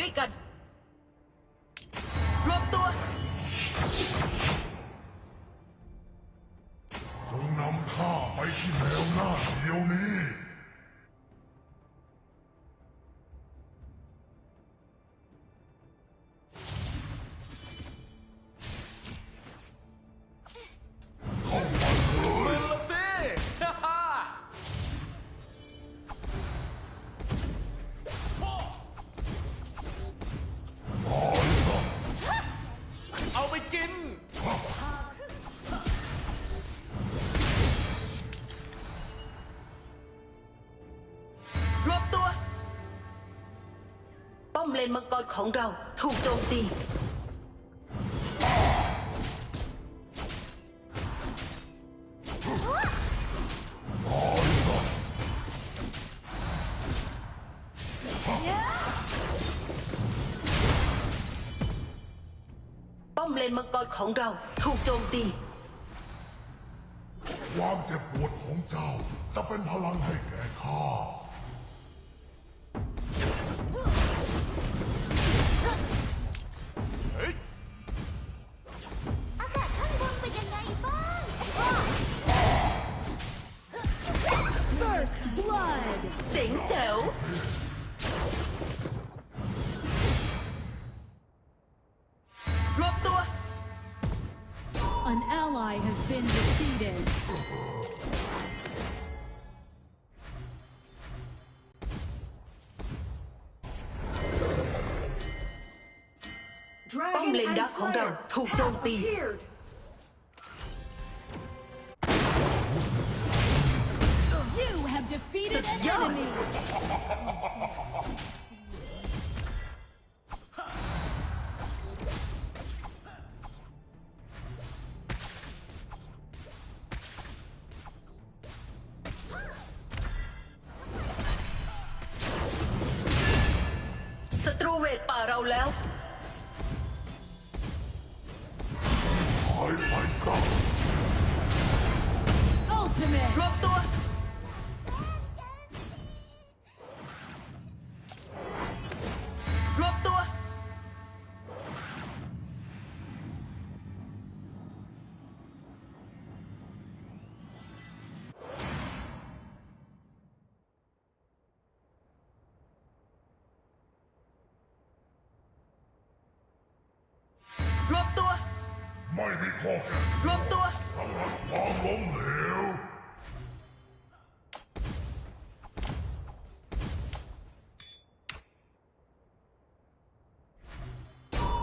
ด้วยกัน เลนมังกรของเราถูกโจมตี ป้อมเลนมังกรของเราถูกโจมตี ความเจ็บปวดของเจ้าจะเป็นพลังให้แก่ข้า ป้อมเลนดักของเราถูกโจมตี You have defeated an Such enemy. ศัตรูเวทป่าเราแล้ว รวมตัว รวมตัว รวมตัว ไม่มีข้อแก้รวมตัว สำหรับความล้มเหลว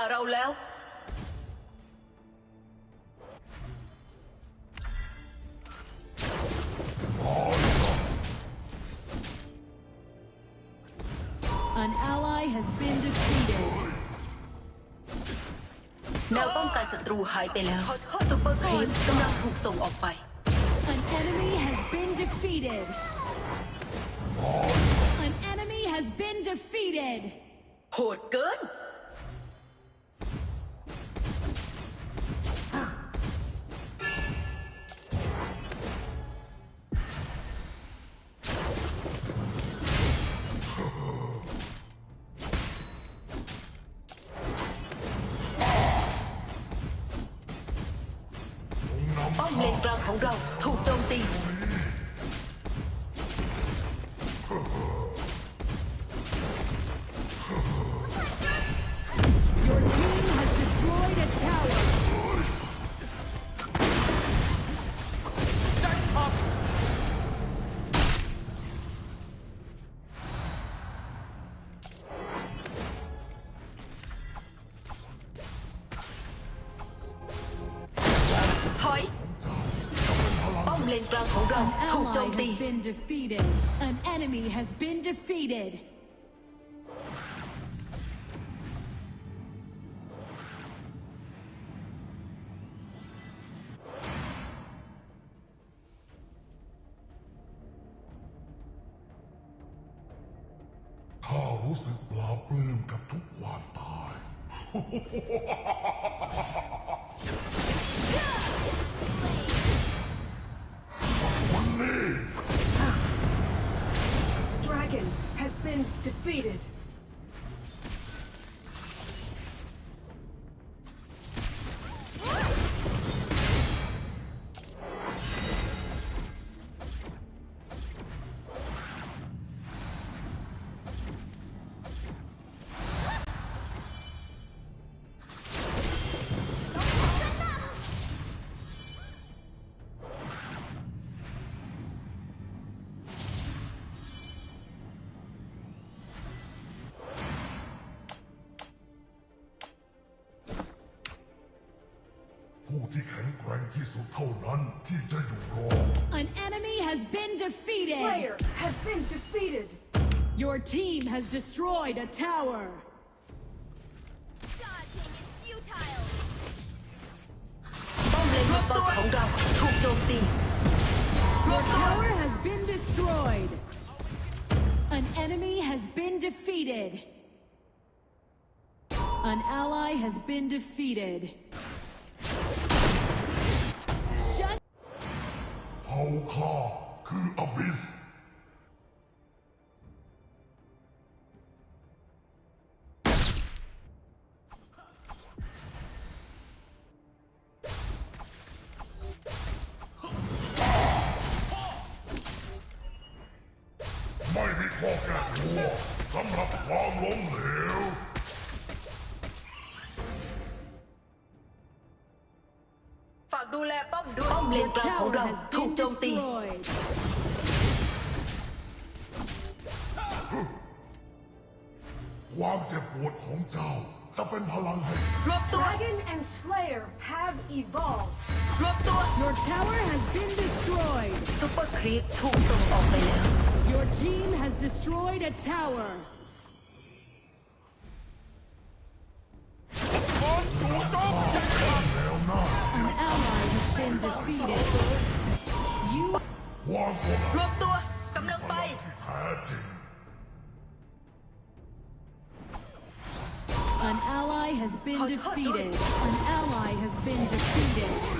าเราแล้ว An ally has been defeated. แนวป้องกันศัตรูหายไปแล้วซุปเปอร์ครีมกำลังถูกส่งออกไป An enemy has been defeated. An enemy has been defeated. โหดเกิน ป้อมเลนกลางของเราถูกโจมตี กลางของเรา An ถูกโจ ally มตี has been defeated. An enemy has been defeated. ข้ารู้สึกปลาบปลื้มกับทุกความตาย been defeated. ผู้ที่แข็งแกร่งที่สุดเท่านั้นที่จะอยู่รอด An enemy has been defeated. Slayer has been defeated. Your team has destroyed a tower. Dodging is futile. ป้อมเลนมังกรของเราถูกโจมตี Your tower has been destroyed. An enemy has been defeated. An ally has been defeated. เฮาข้าคืออบิสไม่มีข้อแก้ตัวสำหรับความล้มเหลว ดูแลป้อมด้วย ป้อมเลน your กลางของ tower เรา has ถูก been โจมตี destroyed. ความเจ็บปวดของเจ้า จะเป็นพลังให้ รวบตัว Dragon and Slayer have evolved. รวบตัว Your tower has been destroyed. ซุปเปอร์ครีปถูกส่งออกไปแล้ว Your team has destroyed a tower. แล้ว been defeated. You ความกด รวบตัวกำลังไป ที่แท้จริง An ally has been defeated. An ally has been defeated.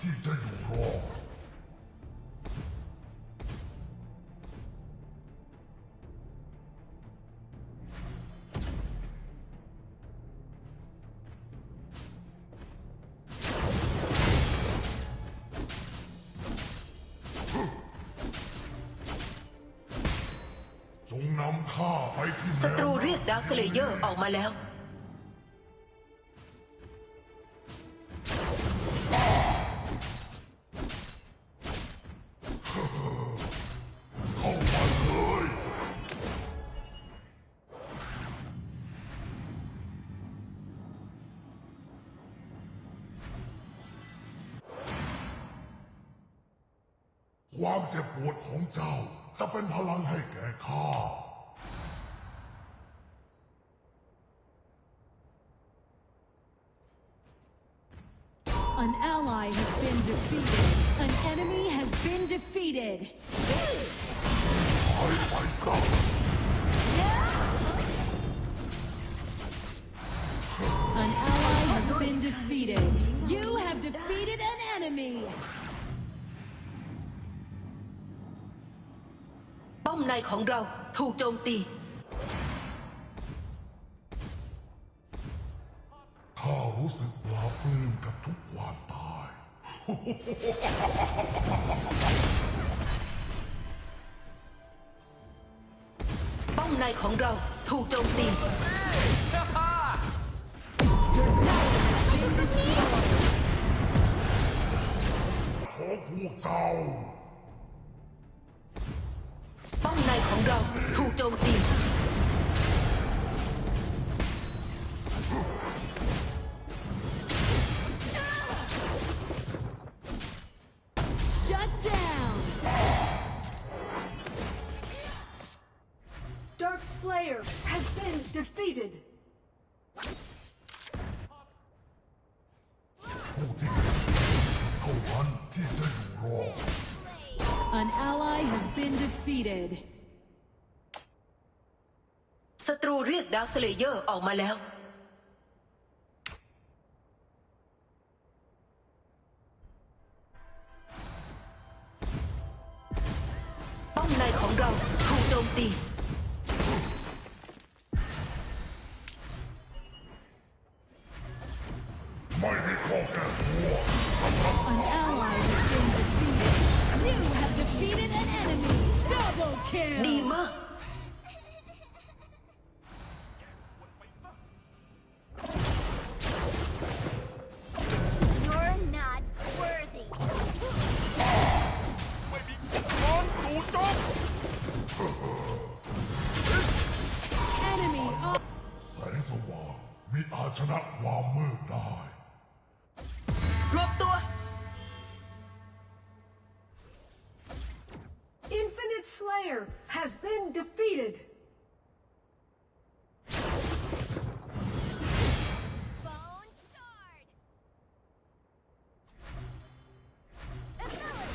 ที่จะอยู่รอดจงนำข้าไปที่ศัตรูเรียกดาร์คเลเยอร์ออกมาแล้ว ความเจ็บปวดของเจ้าจะเป็นพลังให้แก่ข้า An ally has been defeated. An enemy has been defeated. ไปไปซะ An ally has been defeated. You have defeated an enemy. ป้ อมในของเราถูกโจมตี ข้ารู้สึกปลาบปลื้มกับทุกความตาย ป้อมในของเราถูกโจมตี Slayer has been defeated. ผู้ที่เท่านั้นที่จะอยู่รอด An ally has been defeated. ศัตรูเรียกดาวสเลเยอร์ออกมาแล้ว ป้อมในของเราถูกโจมตี มีอาจชนะความมืดได้ รวบตัว Infinite Slayer has been defeated. Bone Sword. Ability.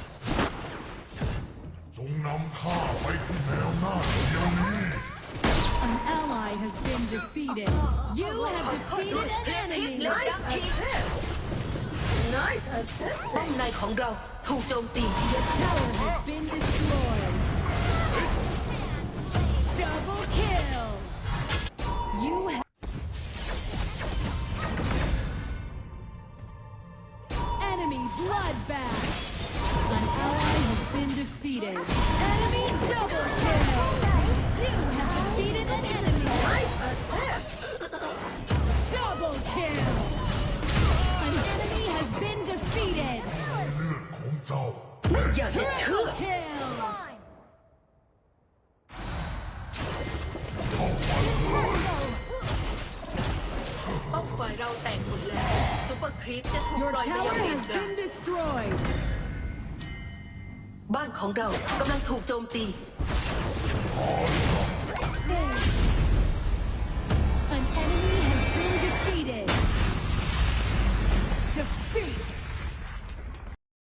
จงนำข้าไปที่แนวหน้าเดี๋ยวนี้ An ally has been defeated. You have defeated an enemy. Nice assist. Nice ป้อ assisting. มในของเราถูกโจมตี The tower has been destroyed. แตกหมดแล้วซูเปอร์ครีปจะถูก Your ปล่อยไป tower ยังเรีย has นดา been destroyed. บ้านของเรากำลังถูกโจมตี An enemy has been defeated. Defeat.